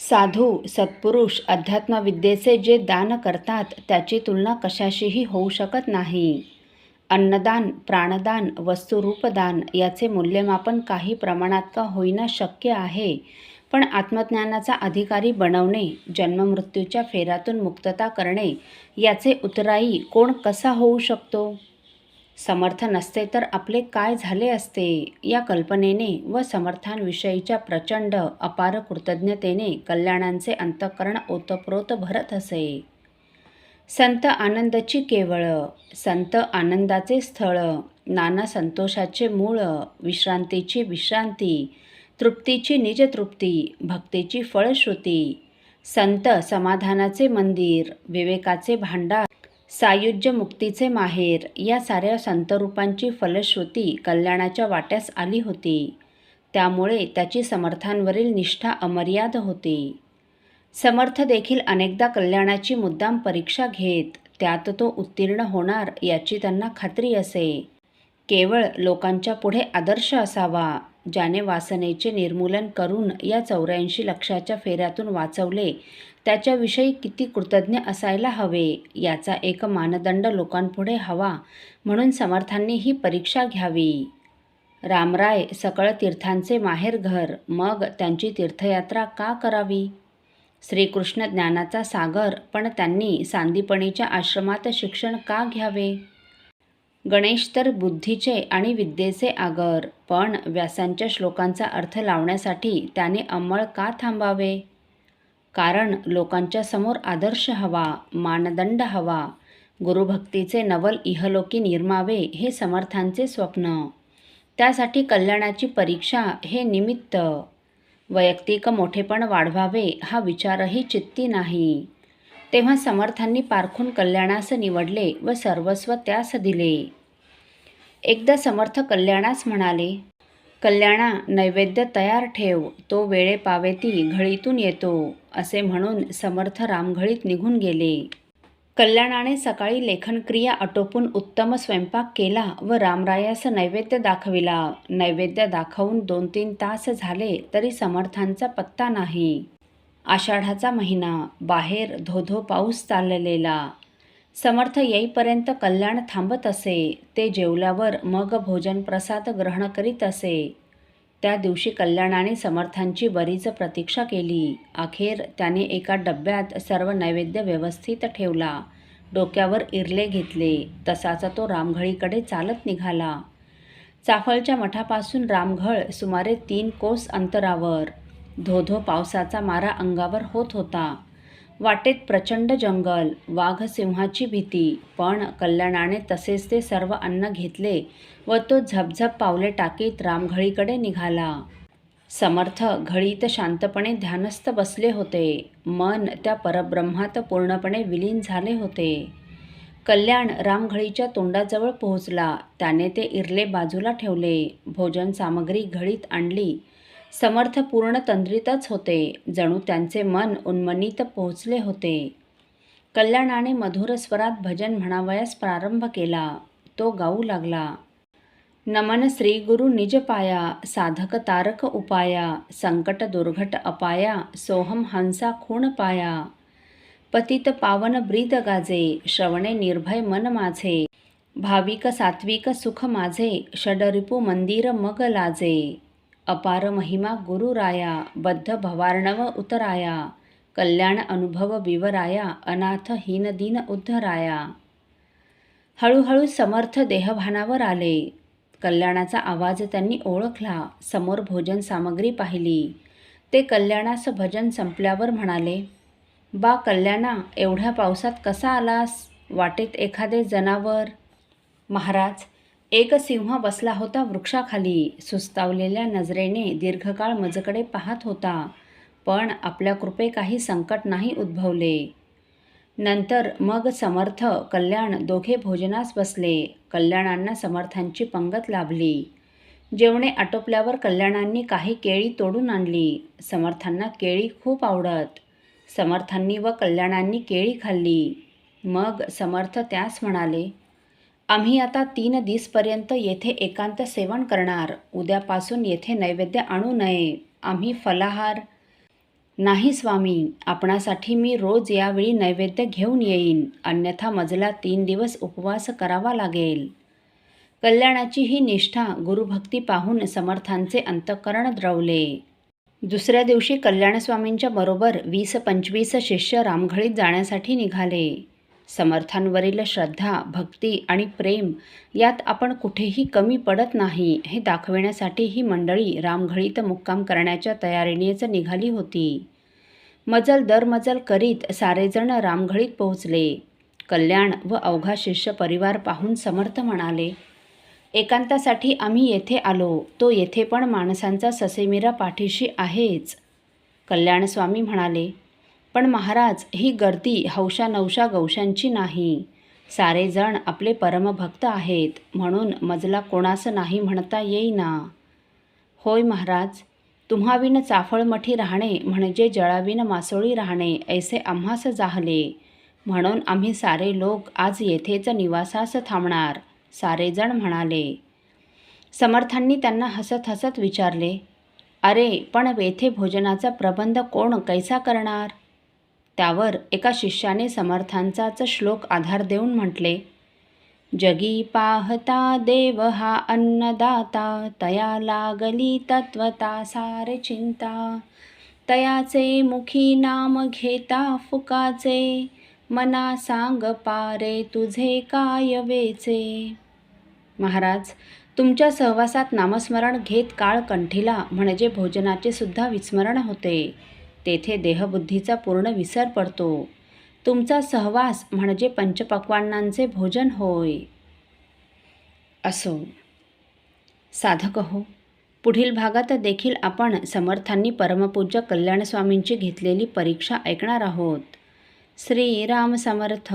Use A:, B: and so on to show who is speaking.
A: साधू सत्पुरुष अध्यात्मविद्येचे जे दान करतात त्याची तुलना कशाशीही होऊ शकत नाही. अन्नदान प्राणदान वस्तुरूपदान याचे मूल्यमापन काही प्रमाणात का होईना शक्य आहे पण आत्मज्ञानाचा अधिकारी बनवणे जन्ममृत्यूच्या फेरातून मुक्तता करणे याचे उतराई कोण कसा होऊ शकतो? समर्थ नसते तर आपले काय झाले असते? या कल्पनेने व समर्थांविषयीच्या प्रचंड अपार कृतज्ञतेने कल्याणांचे अंतःकरण ओतप्रोत भरत असे. संत आनंदची केवळ संत आनंदाचे स्थळ नाना संतोषाचे मूळ विश्रांतीची विश्रांती तृप्तीची निजतृप्ती भक्तीची फळश्रुती संत समाधानाचे मंदिर विवेकाचे भांडार सायुज्य मुक्तीचे माहेर. या साऱ्या संतरूपांची फलश्रुती कल्याणाच्या वाट्यास आली होती. त्यामुळे त्याची समर्थांवरील निष्ठा अमर्याद होती. समर्थ देखील अनेकदा कल्याणाची मुद्दाम परीक्षा घेत त्यात तो उत्तीर्ण होणार याची त्यांना खात्री असे. केवळ लोकांच्या पुढे आदर्श असावा ज्याने वासनेचे निर्मूलन करून या चौऱ्याऐंशी लक्षाच्या फेऱ्यातून वाचवले त्याच्याविषयी किती कृतज्ञ असायला हवे याचा एक मानदंड लोकांपुढे हवा म्हणून समर्थांनी ही परीक्षा घ्यावी. रामराय सकळ तीर्थांचे माहेरघर मग त्यांची तीर्थयात्रा का करावी? श्रीकृष्ण ज्ञानाचा सागर पण त्यांनी सांदीपणीच्या आश्रमात शिक्षण का घ्यावे? गणेश तर बुद्धीचे आणि विद्येचे आगर पण व्यासांच्या श्लोकांचा अर्थ लावण्यासाठी त्याने अंमळ का थांबावे? कारण लोकांच्या समोर आदर्श हवा मानदंड हवा. गुरुभक्तीचे नवल इहलोकी निर्मावे हे समर्थांचे स्वप्न. त्यासाठी कल्याणाची परीक्षा हे निमित्त. वैयक्तिक मोठेपण वाढवावे हा विचारही चित्ती नाही. तेव्हा समर्थांनी पारखून कल्याणास निवडले व सर्वस्व त्यास दिले. एकदा समर्थ कल्याणास म्हणाले कल्याणा नैवेद्य तयार ठेव तो वेळे पावेती घळीतून येतो असे म्हणून समर्थ रामघळीत निघून गेले. कल्याणाने सकाळी लेखनक्रिया आटोपून उत्तम स्वयंपाक केला व रामरायास नैवेद्य दाखविला. नैवेद्य दाखवून दोन तीन तास झाले तरी समर्थांचा पत्ता नाही. आषाढाचा महिना बाहेर धोधो पाऊस चाललेला. समर्थ येईपर्यंत कल्याण थांबत असे. ते जेवल्यावर मग भोजन प्रसाद ग्रहण करीत असे. त्या दिवशी कल्याणाने समर्थांची बरीच प्रतीक्षा केली. अखेर त्याने एका डब्यात सर्व नैवेद्य व्यवस्थित ठेवला. डोक्यावर इरले घेतले. तसाच तो रामघळीकडे चालत निघाला. चाफळच्या मठापासून रामघळ सुमारे तीन कोस अंतरावर. धोधो पावसाचा मारा अंगावर होत होता. वाटेत प्रचंड जंगल वाघसिंहाची भीती. पण कल्याणाने तसेच ते सर्व अन्न घेतले व तो झपझप पावले टाकीत रामघळीकडे निघाला. समर्थ घळीत शांतपणे ध्यानस्थ बसले होते. मन त्या परब्रह्मात पूर्णपणे विलीन झाले होते. कल्याण रामघळीच्या तोंडाजवळ पोहोचला. त्याने ते इरले बाजूला ठेवले. भोजन सामग्री घळीत आणली. समर्थपूर्ण तंद्रितच तंद्रीतच होते. जणू त्यांचे मन उन्मनीत पोहोचले होते. कल्याणाने मधुर स्वरात भजन म्हणावयास प्रारंभ केला. तो गाऊ लागला. नमन श्री गुरु निज पाया साधक तारक उपाया संकट दुर्घट अपाया सोहम हंसा खूण पाया. पतित पावन ब्रीद गाजे श्रवणे निर्भय मन माझे. भाविक सात्विक सुख माझे षडरिपू मंदिर मग लाजे. अपार महिमा गुरुराया बद्ध भवार्णव उतराया कल्याण अनुभव विवराया अनाथ हीन दिन उद्धराया. हळूहळू समर्थ देहभानावर आले. कल्याणाचा आवाज त्यांनी ओळखला. समोर भोजन सामग्री पाहिली. ते कल्याणास भजन संपल्यावर म्हणाले बा कल्याणा एवढ्या पावसात कसा आलास? वाटेत एखादे जनावर. महाराज एक सिंह बसला होता वृक्षाखाली. सुस्तावलेल्या नजरेने दीर्घकाळ मजकडे पाहत होता पण आपल्या कृपे काही संकट नाही उद्भवले. नंतर मग समर्थ कल्याण दोघे भोजनास बसले. कल्याणांना समर्थांची पंगत लाभली. जेवणे आटोपल्यावर कल्याणांनी काही केळी तोडून आणली. समर्थांना केळी खूप आवडत. समर्थांनी व कल्याणांनी केळी खाल्ली. मग समर्थ त्यास म्हणाले आम्ही आता तीन दिसपर्यंत येथे एकांत सेवन करणार. उद्यापासून येथे नैवेद्य आणू नये. आम्ही फलाहार नाही स्वामी. आपणासाठी मी रोज यावेळी नैवेद्य घेऊन येईन. अन्यथा मजला तीन दिवस उपवास करावा लागेल. कल्याणाची ही निष्ठा गुरुभक्ती पाहून समर्थांचे अंतःकरण द्रवले. दुसऱ्या दिवशी कल्याणस्वामींच्या बरोबर वीस पंचवीस शिष्य रामघळीत जाण्यासाठी निघाले. समर्थांवरील श्रद्धा भक्ती आणि प्रेम यात आपण कुठेही कमी पडत नाही हे दाखविण्यासाठी ही मंडळी रामघळीत मुक्काम करण्याच्या तयारीनेच निघाली होती. मजल दरमजल करीत सारेजण रामघळीत पोहोचले. कल्याण व अवघा शिष्य परिवार पाहून समर्थ म्हणाले एकांतासाठी आम्ही येथे आलो. तो येथे पण माणसांचा ससेमिरा पाठीशी आहेच. कल्याणस्वामी म्हणाले पण महाराज ही गर्दी हौशा नवशा गवशांची नाही. सारेजण आपले परमभक्त आहेत म्हणून मजला कोणासं नाही म्हणता येईना. होय महाराज तुम्हाविन चाफळमठी राहणे म्हणजे जळाविन मासोळी राहणे ऐसे आम्हास जाहले. म्हणून आम्ही सारे लोक आज येथेच निवासास थांबणार सारेजण म्हणाले. समर्थांनी त्यांना हसत हसत विचारले अरे पण येथे भोजनाचा प्रबंध कोण कैसा करणार? त्यावर एका शिष्याने समर्थांचाच श्लोक आधार देऊन म्हटले जगी पाहता देव हा अन्नदाता तया लागली तत्वता सारे चिंता. तयाचे मुखी नाम घेता फुकाचे मना सांग पारे तुझे काय वेचे. महाराज तुमच्या सहवासात नामस्मरण घेत काळ कंठीला म्हणजे भोजनाचे सुद्धा विस्मरण होते. तेथे देहबुद्धीचा पूर्ण विसर पडतो. तुमचा सहवास म्हणजे पंचपक्वांनांचे भोजन होय. असो. साधक हो. पुढील भागात देखील आपण समर्थांनी परमपूज्य कल्याणस्वामींची घेतलेली परीक्षा ऐकणार आहोत. श्रीराम समर्थ.